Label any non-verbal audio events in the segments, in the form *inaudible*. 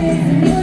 Amen.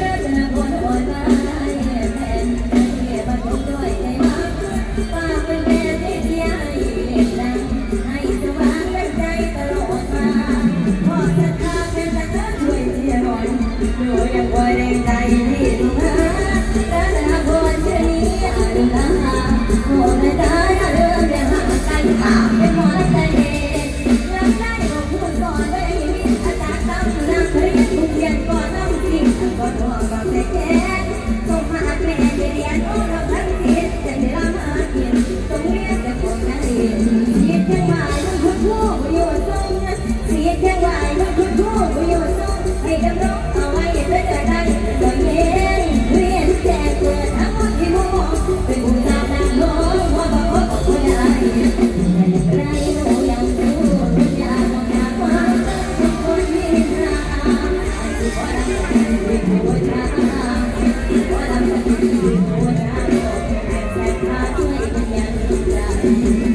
Thank *laughs* you.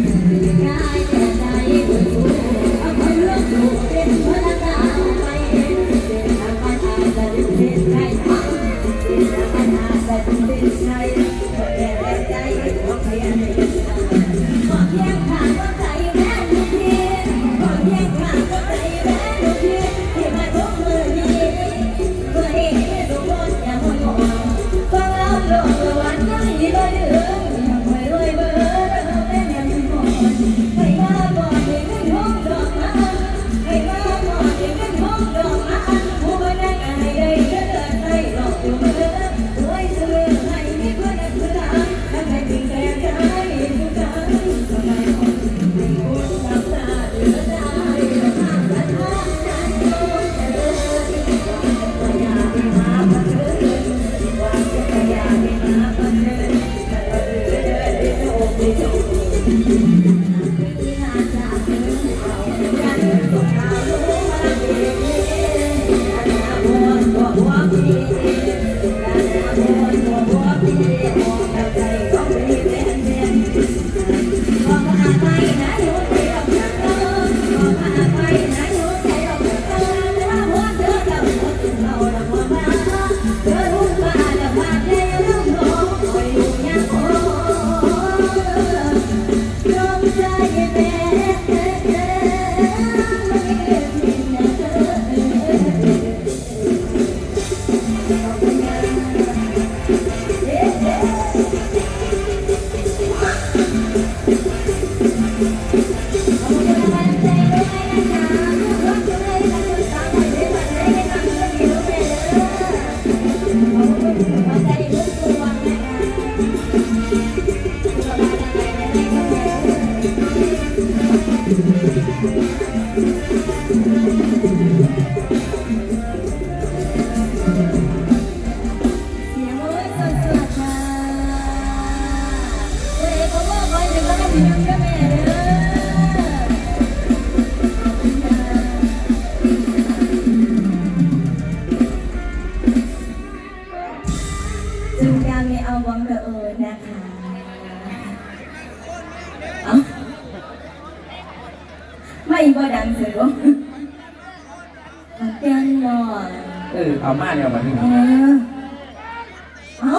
Thank you. จะมาเป็นยังไงแม่เด้อจึงการไม่เอาวังระเอิญนะคะเอาไม่บ่ดังเสียงเตือนหน่อยเออเอามาเนี่ยมาที่เอนี่ อเอา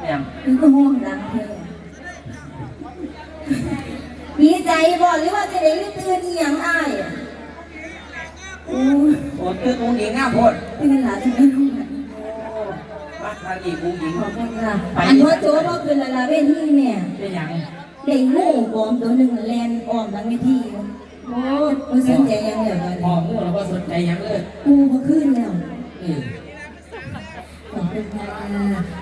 เนี่ย คือก็ห่วงดังเท่ดี ใจบ่หรือว่าจะได้รู้ตื่นอีหยังอ้ายอะโอ้โอ้ตื่นองหญิงง่ามโพดตื่นหลายที่ไม่รู้นะมาทางอีกองหญิงขอบคุณค่ะอันว่าโจ้ว่าคือละลาเว้นที่เนี่ยเป็นหยังได้งูบอมตัวหนึ่งแลนออมหลังเวทีโอ้ยรู้สนใจยังเลืออมู้แล้วก็สนใจยังเลยกูก็ขึ้นแล้วขอบคุณค่ะ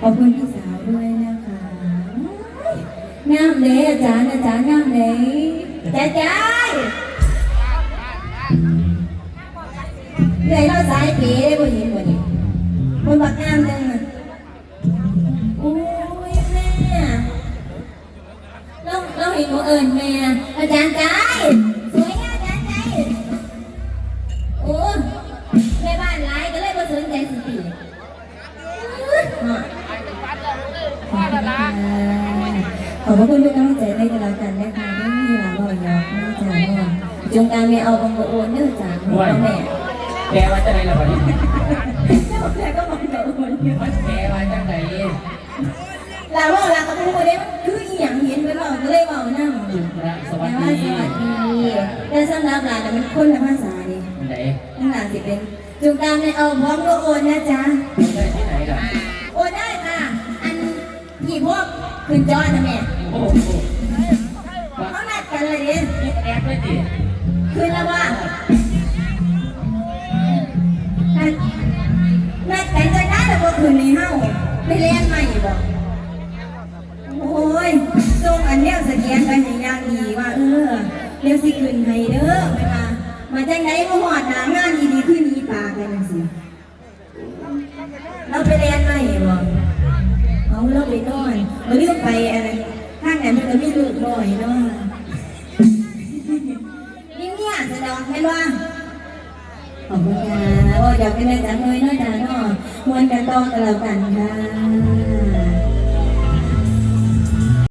ขอบคุณพี่สาวด้วยนะ งามเลยอาจารย์อาจารย์งามเลยจ้าจ้าเลยเราสายปีได้บ่เห็นบ่นี่มันบักงามจังอะโอ้ยแม่เราเราเห็นบ่เอิญแม่อาจารย์ใจส พระคุณทุกกำลังใจในกันแล้วกันนะคะที่มีหลานลอยยอกน่าจะว่าจงการไม่เอาบังโอนเนื่องจากพ่อแม่แกว่าจะไหนล่ะบัดนี้เจ้าแกก็บอกโดนอยู่มันแกว่าจังไหนลาว่าลาก็พูดได้คืออีหยังเห็นไปบอกก็เลยบอกนั่งสวัแต่สว่าดีสวัสดีแต่สำหรับหลานน่ะมันคนละภาษาดิไหนทั้งหลานสิเป็นจงตารไมในเอาพร้อมก็โอนนะจ๊ะได้ที่ไหนล่ะโอนได้ค่ะ อันพี่พวกขึ้นจอนะแม่ เขานัดกันเลยดิแอบเลยดิขึ้นแล้วว่านัดนัดกันจะได้แต่ว่าคืนนี้เฮาไปเรียนใหม่บอกโอ้ยส่งอันเนี้ยสแกนไปให้อยางดีว่าเออเดี๋ยวสิขึ้นให้เด้อไปมามาจังไดมาหอดหนางานดีๆขึ้นนี้ปากกันสิเราไปเรียนใหม่บอกเอาเราไปนอนเราเลือกไปอะไร ข้างนั้นมันก็มีลูกบ่อยเนาะนี่เนี่ยจะดองแค่ว่าขอบคุณค่ะโอ้ยอยากเป็นอาจารย์เลยเนาะจ้าเนาะมวนกันต่อกันแล้วกันค่ะ